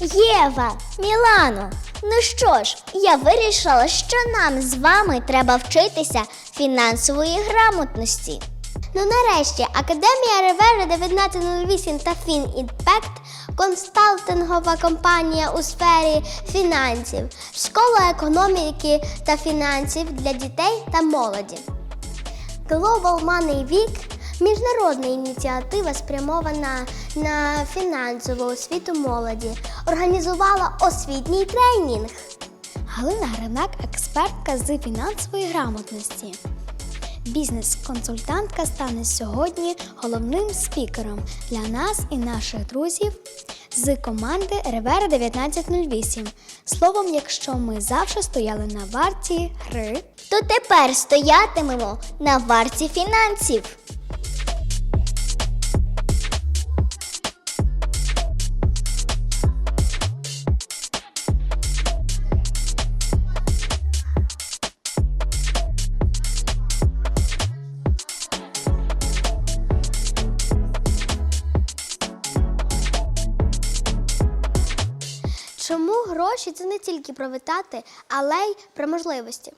Єва, Мілано. Ну що ж, я вирішила, що нам з вами треба вчитися фінансової грамотності. Ну нарешті Академія Ревера 1908 та FinImpact – консалтингова компанія у сфері фінансів, школа економіки та фінансів для дітей та молоді. Global Money Week – міжнародна ініціатива, спрямована на фінансову освіту молоді, організувала освітній тренінг. Галина Гринак, експертка з фінансової грамотності. Бізнес-консультантка стане сьогодні головним спікером для нас і наших друзів з команди Ревера 1908. Словом, якщо ми завжди стояли на варті гри, То тепер стоятимемо на варті фінансів. Чому гроші це не тільки про витрати, але й про можливості?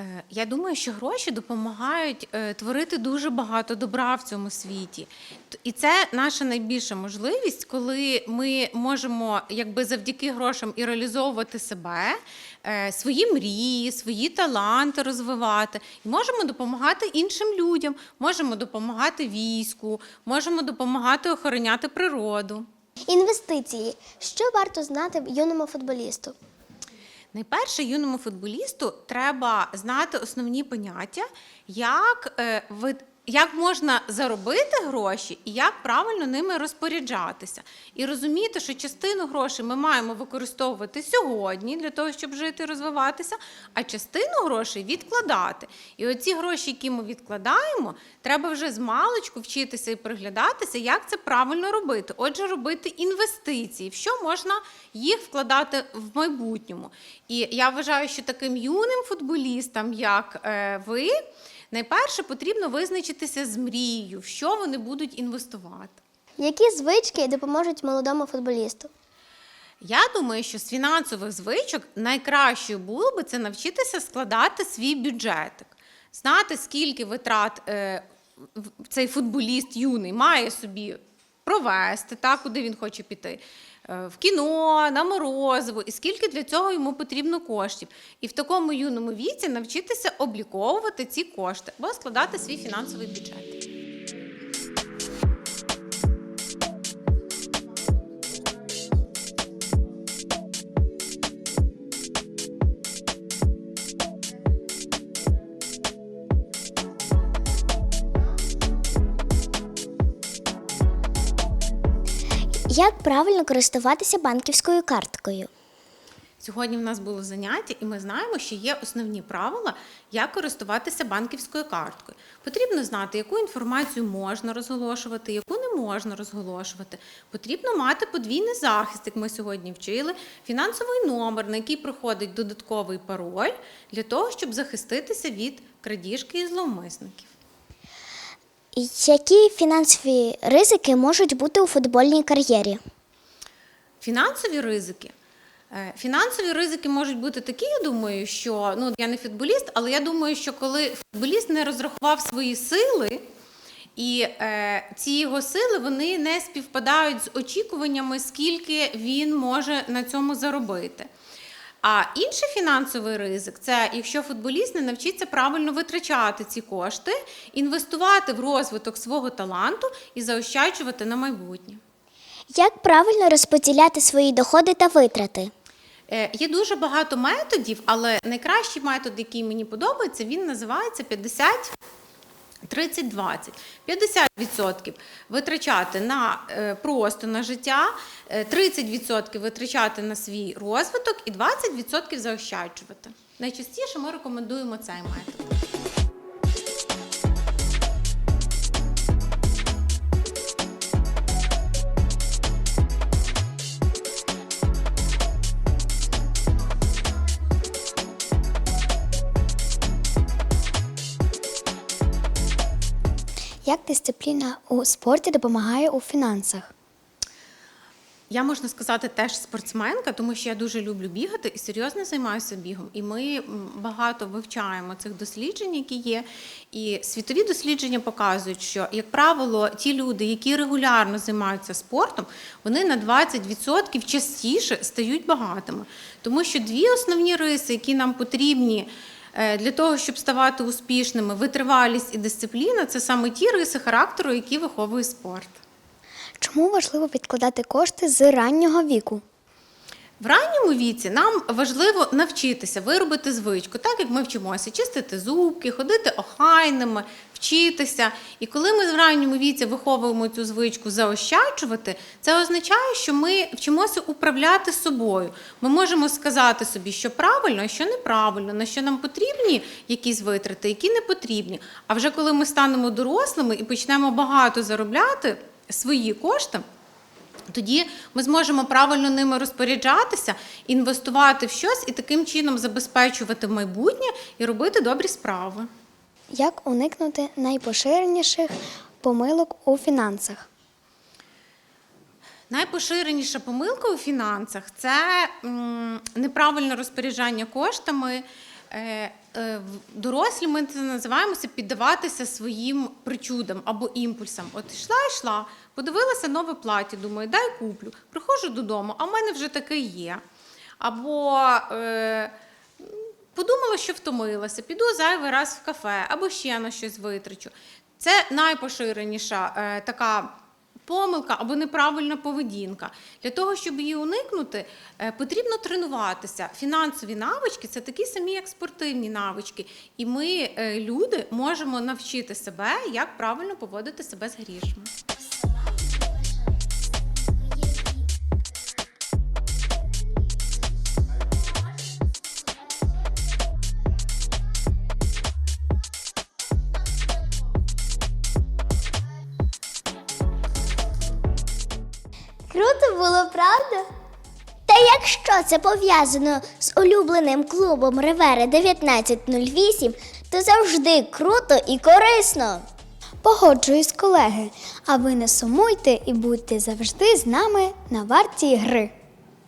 Е, Я думаю, що гроші допомагають е, творити дуже багато добра в цьому світі. І це наша найбільша можливість, коли ми можемо якби завдяки грошам і реалізовувати себе, е, свої мрії, свої таланти розвивати. І можемо допомагати іншим людям, можемо допомагати війську, можемо допомагати охороняти природу. Інвестиції. Що варто знати юному футболісту? Найперше юному футболісту треба знати основні поняття, як, е, як можна заробити гроші і як правильно ними розпоряджатися. І розуміти, що частину грошей ми маємо використовувати сьогодні для того, щоб жити і розвиватися, а частину грошей відкладати. І оці гроші, які ми відкладаємо, треба вже з маличку вчитися і приглядатися, як це правильно робити. Отже, робити інвестиції, в що можна їх вкладати в майбутньому. І я вважаю, що таким юним футболістам, як е, ви, найперше потрібно визначитися з мрією, в що вони будуть інвестувати. Які звички допоможуть молодому футболісту? Я думаю, що з фінансових звичок найкращою було би це навчитися складати свій бюджетик, знати, скільки витрат е, цей футболіст юний має собі провести, так, куди він хоче піти. Е, В кіно, на морозиво, і скільки для цього йому потрібно коштів. І в такому юному віці навчитися обліковувати ці кошти або складати свій фінансовий бюджет. Як правильно користуватися банківською карткою? Сьогодні в нас було заняття, і ми знаємо, що є основні правила, як користуватися банківською карткою. Потрібно знати, яку інформацію можна розголошувати, яку не можна розголошувати. Потрібно мати подвійний захист, як ми сьогодні вчили, фінансовий номер, на який приходить додатковий пароль для того, щоб захиститися від крадіжки і зловмисників. Які фінансові ризики можуть бути у футбольній кар'єрі? Фінансові ризики. Е, Фінансові ризики можуть бути такі, я думаю, що ну я не футболіст, але я думаю, що коли футболіст не розрахував свої сили, і е, ці його сили вони не співпадають з очікуваннями, скільки він може на цьому заробити. А інший фінансовий ризик це якщо футболіст не навчиться правильно витрачати ці кошти, інвестувати в розвиток свого таланту і заощаджувати на майбутнє. Як правильно розподіляти свої доходи та витрати? Е, Є дуже багато методів, але найкращий метод, який мені подобається, він називається 50 30-20. 50% витрачати на е, просто на життя, е, 30% витрачати на свій розвиток і 20% заощаджувати. Найчастіше ми рекомендуємо цей метод. Як дисципліна у спорті допомагає у фінансах? Я можна сказати теж спортсменка, тому що я дуже люблю бігати і серйозно займаюся бігом. І ми багато вивчаємо цих досліджень, які є. І світові дослідження показують, що, як правило, ті люди, які регулярно займаються спортом, вони на 20% частіше стають багатими. Тому що дві основні риси, які нам потрібні. Е, Для того, щоб ставати успішними, витривалість і дисципліна це саме ті риси характеру, які виховує спорт. Чому важливо відкладати кошти з раннього віку? В ранньому віці нам важливо навчитися виробити звичку, так як ми вчимося чистити зубки, ходити охайними, вчитися. І коли ми в ранньому віці виховуємо цю звичку заощаджувати, це означає, що ми вчимося управляти собою. Ми можемо сказати собі, що правильно, а що неправильно, на що нам потрібні якісь витрати, які не потрібні. А вже коли ми станемо дорослими і почнемо багато заробляти свої кошти. Тоді ми зможемо правильно ними розпоряджатися, інвестувати в щось і таким чином забезпечувати майбутнє і робити добрі справи. Як уникнути найпоширеніших помилок у фінансах? Найпоширеніша помилка у фінансах це неправильне розпоряджання коштами. Е, е, Дорослі ми це називаємося піддаватися своїм причудам або імпульсам. От йшла, йшла, подивилася нове плаття, думаю, дай куплю. Приходжу додому, а в мене вже таке є. Або е, подумала, що втомилася, піду зайвий раз в кафе або ще на щось витрачу. Це найпоширеніша е, така помилка або неправильна поведінка. Для того, щоб її уникнути, е, потрібно тренуватися. Фінансові навички це такі самі, як спортивні навички. І ми, е, люди, можемо навчити себе, як правильно поводити себе з грішми. Було, правда? Та якщо це пов'язано з улюбленим клубом Ревери 1908, то завжди круто і корисно. Погоджуюсь, колеги, а ви не сумуйте і будьте завжди з нами на варті гри.